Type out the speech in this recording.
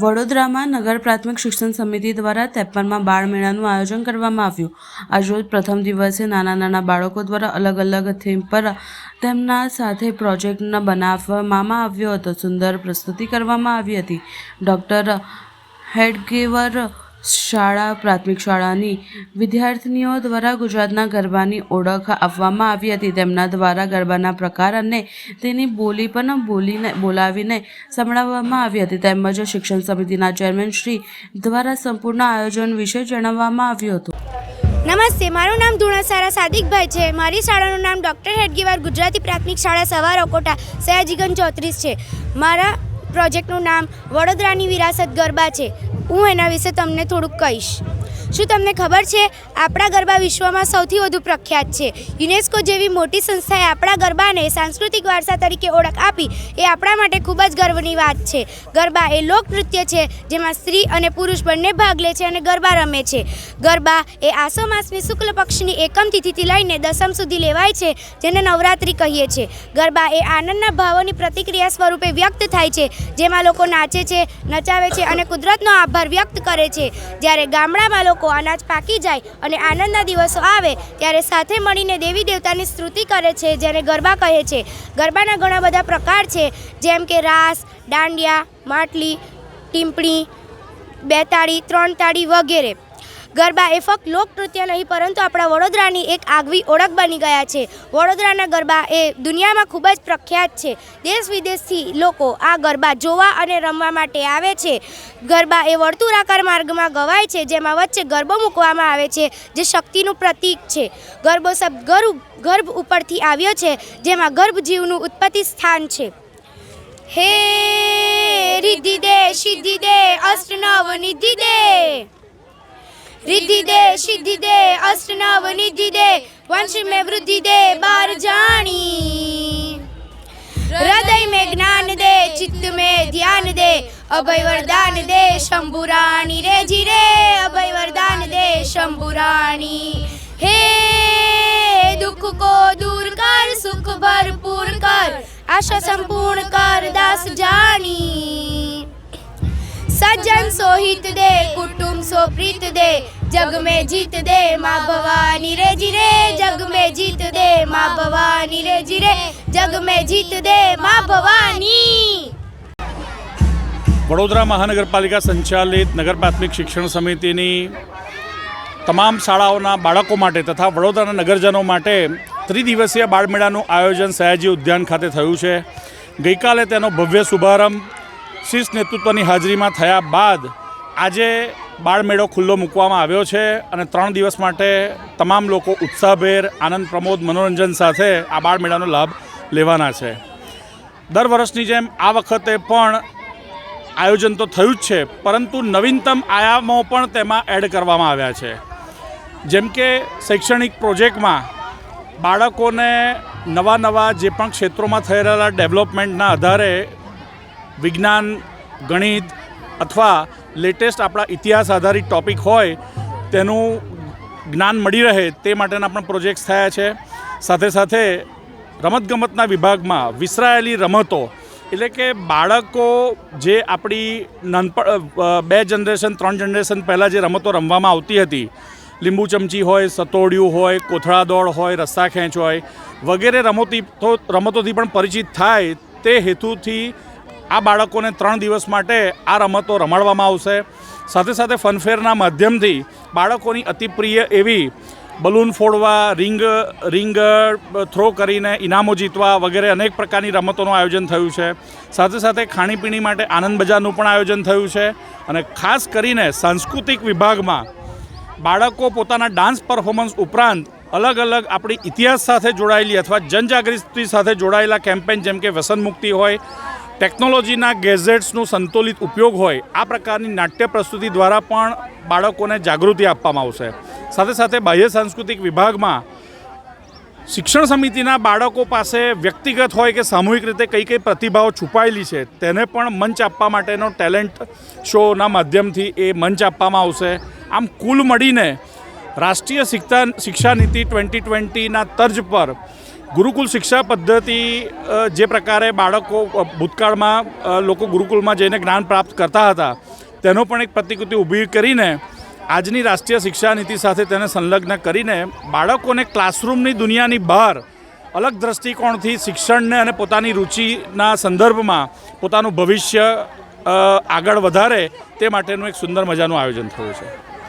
વડોદરામાં નગર પ્રાથમિક શિક્ષણ સમિતિ દ્વારા ત્રેપનમાં બાળ મેળાનું આયોજન કરવામાં આવ્યું. આજરોજ પ્રથમ દિવસે નાના નાના બાળકો દ્વારા અલગ અલગ થીમ પર તેમના સાથે પ્રોજેક્ટના બનાવવામાં આવ્યો હતો. સુંદર પ્રસ્તુતિ કરવામાં આવી હતી. ડૉક્ટર હેડગેવર શાળા, પ્રાથમિક શાળાની વિદ્યાર્થીનીઓ દ્વારા ગુજરાતના ગરબાની ઓળખ આપવામાં આવી હતી. તેમના દ્વારા ગરબાના પ્રકાર અને તેની બોલી પણ બોલીને, બોલાવીને સંભળાવવામાં આવી હતી. તેમજ શિક્ષણ સમિતિના ચેરમેન શ્રી દ્વારા સંપૂર્ણ આયોજન વિશે જણાવવામાં આવ્યું હતું. નમસ્તે, મારું નામ ધુણાસારા સાદિકભાઈ છે. મારી શાળાનું નામ ડૉક્ટર હેડગીવાર ગુજરાતી પ્રાથમિક શાળા સવાર અકોટા સયાજીગંજ ચોત્રીસ છે. મારા પ્રોજેક્ટનું નામ વડોદરાની વિરાસત ગરબા છે. હું એના વિશે તમને થોડુંક કહીશ. શું તમને ખબર છે? આપણા ગરબા વિશ્વમાં સૌથી વધુ પ્રખ્યાત છે. યુનેસ્કો જેવી મોટી સંસ્થાએ આપણા ગરબાને સાંસ્કૃતિક વારસા તરીકે ઓળખ આપી એ આપણા માટે ખૂબ જ ગર્વની વાત છે. ગરબા એ લોકનૃત્ય છે, જેમાં સ્ત્રી અને પુરુષ બંને ભાગ લે છે અને ગરબા રમે છે. ગરબા એ આસો માસની શુક્લ પક્ષની એકમ તિથિથી લઈને દસમ સુધી લેવાય છે, જેને નવરાત્રિ કહીએ છીએ ગરબા એ આનંદના ભાવોની પ્રતિક્રિયા સ્વરૂપે વ્યક્ત થાય છે, જેમાં લોકો નાચે છે, નચાવે છે અને કુદરતનો આભાર વ્યક્ત કરે છે. જ્યારે ગામડામાં લોકો અનાજ પાકી જાય અને આનંદના દિવસો આવે, ત્યારે સાથે મળીને દેવી દેવતાની સ્તુતિ કરે છે, જેને ગરબા કહે છે. ગરબાના ઘણા બધા પ્રકાર છે, જેમ કે રાસ, દાંડિયા, માટલી ટીમ્પણી બે તાળી ત્રણ તાળી વગેરે. ગરબા એ ફક્ત લોકનૃત્ય નહીં, પરંતુ આપણા વડોદરાની એક આગવી ઓળખ બની ગયા છે. વડોદરાના ગરબા એ દુનિયામાં ખૂબ જ પ્રખ્યાત છે. દેશ વિદેશથી લોકો આ ગરબા જોવા અને રમવા માટે આવે છે. ગરબા એ વર્તુળાકાર માર્ગમાં ગવાય છે, જેમાં વચ્ચે ગરબો મૂકવામાં આવે છે, જે શક્તિનું પ્રતીક છે. ગરબો શબ્દ ગર્ભ ગર્ભ ઉપરથી આવ્યો છે, જેમાં ગર્ભજીવનું ઉત્પત્તિ સ્થાન છે. હે રિદ્ધિ દે, સિદ્ધિ દે અષ્ટ નવ નિધિ દે. રિદ્ધિ દે સિદ્ધિ દે અષ્ટનવ નિધિ દે વંશ મે વૃદ્ધિ દે બાર જાણી. હૃદય મે જ્ઞાન દે ચિત્ત મે ધ્યાન દે અભય વરદાન દે, શંભુરાણી રે જી રે અભય વરદાન દે, શંભુરાણી. હે દુઃખ કો દૂર કર, સુખ ભરપૂર કર, આશા સંપૂર્ણ કર, દાસ જાણી. સજ્જન સોહિત દે, કુટુંબ સો પ્રીત દે જગ में જીત દે માં ભવાની રે જીરે જગ में જીત દે માં ભવાની રે જીરે જગ में જીત દે માં ભવાની વડોદરા મહાનગરપાલિકા સંચાલિત નગર પ્રાથમિક શિક્ષણ સમિતિની તમામ શાળાઓના બાળકો માટે તથા વડોદરાના નગરજનો માટે ત્રિદિવસીય બાળમેળાનું આયોજન સયાજી ઉદ્યાન ખાતે થયું છે ગઈકાલે તેનો ભવ્ય શુભારંભ શીર્ષ નેતૃત્વની હાજરીમાં થયા બાદ આજે બાળમેળો ખુલ્લો મૂકવામાં આવ્યો છે અને ત્રણ દિવસ માટે તમામ લોકો ઉત્સાહભેર, આનંદ પ્રમોદ, મનોરંજન સાથે આ બાળમેળાનો લાભ લેવાના છે. દર વર્ષની જેમ આ વખતે પણ આયોજન તો થયું જ છે, પરંતુ નવીનતમ આયામો પણ તેમાં એડ કરવામાં આવ્યા છે. જેમ કે શૈક્ષણિક પ્રોજેક્ટમાં બાળકોને નવા નવા જે પણ ક્ષેત્રોમાં થઈ રહેલા ડેવલપમેન્ટના આધારે વિજ્ઞાન, ગણિત અથવા લેટેસ્ટ આપણા ઇતિહાસ આધારિત ટોપિક હોય, તેનું જ્ઞાન મળી રહે તે માટેના પણ પ્રોજેક્ટ્સ થયા છે. સાથે સાથે રમતગમતના વિભાગમાં વિસરાયેલી રમતો, એટલે કે બાળકો જે આપણી નાનપણ બે જનરેશન, ત્રણ જનરેશન પહેલાં જે રમતો રમવામાં આવતી હતી, લીંબુ ચમચી હોય, સતોડિયું હોય, કોથળા દોડ હોય, રસ્સા ખેંચ હોય, વગેરે રમોથી તો રમતોથી પણ પરિચિત થાય, તે હેતુથી આ બાળકોને ત્રણ દિવસ માટે આ રમતો રમાડવામાં આવશે. સાથે સાથે ફનફેરના માધ્યમથી બાળકોની અતિપ્રિય એવી બલૂન ફોડવા, રિંગ રિંગ થ્રો કરીને ઇનામો જીતવા વગેરે અનેક પ્રકારની રમતોનું આયોજન થયું છે. સાથે સાથે ખાણીપીણી માટે આનંદ બજારનું પણ આયોજન થયું છે અને ખાસ કરીને સાંસ્કૃતિક વિભાગમાં બાળકો પોતાના ડાન્સ પરફોર્મન્સ ઉપરાંત અલગ અલગ આપણી ઇતિહાસ સાથે જોડાયેલી અથવા જનજાગૃતિ સાથે જોડાયેલા કેમ્પેન જેમ કે વ્યસન મુક્તિ હોય ટેકનોલોજીના ગેઝેટ્સનો સંતુલિત ઉપયોગ હોય, આ પ્રકારની નાટ્ય પ્રસ્તુતિ દ્વારા પણ બાળકોને જાગૃતિ આપવામાં આવશે. સાથે સાથે બાહ્ય સાંસ્કૃતિક વિભાગમાં શિક્ષણ સમિતિના બાળકો પાસે વ્યક્તિગત હોય કે સામૂહિક રીતે કઈ કઈ પ્રતિભાઓ છુપાયેલી છે, તેને પણ મંચ આપવા માટેનો ટેલેન્ટ શોના માધ્યમથી એ મંચ આપવામાં આવશે. આમ કુલ મળીને રાષ્ટ્રીય શિક્ષા શિક્ષા નીતિ ટ્વેન્ટી ટ્વેન્ટીના તર્જ પર ગુરુકુલ શિક્ષા પદ્ધતિ જે પ્રકારે બાળકો ભૂતકાળમાં લોકો ગુરુકુલમાં જઈને જ્ઞાન પ્રાપ્ત કરતા હતા, તેનો પણ એક પ્રતિકૃતિ ઊભી કરીને આજની રાષ્ટ્રીય શિક્ષા નીતિ સાથે તેને સંલગ્ન કરીને બાળકોને ક્લાસરૂમની દુનિયાની બહાર અલગ દ્રષ્ટિકોણથી શિક્ષણને અને પોતાની રુચિના સંદર્ભમાં પોતાનું ભવિષ્ય આગળ વધારે તે માટેનું એક સુંદર મજાનું આયોજન થયું છે.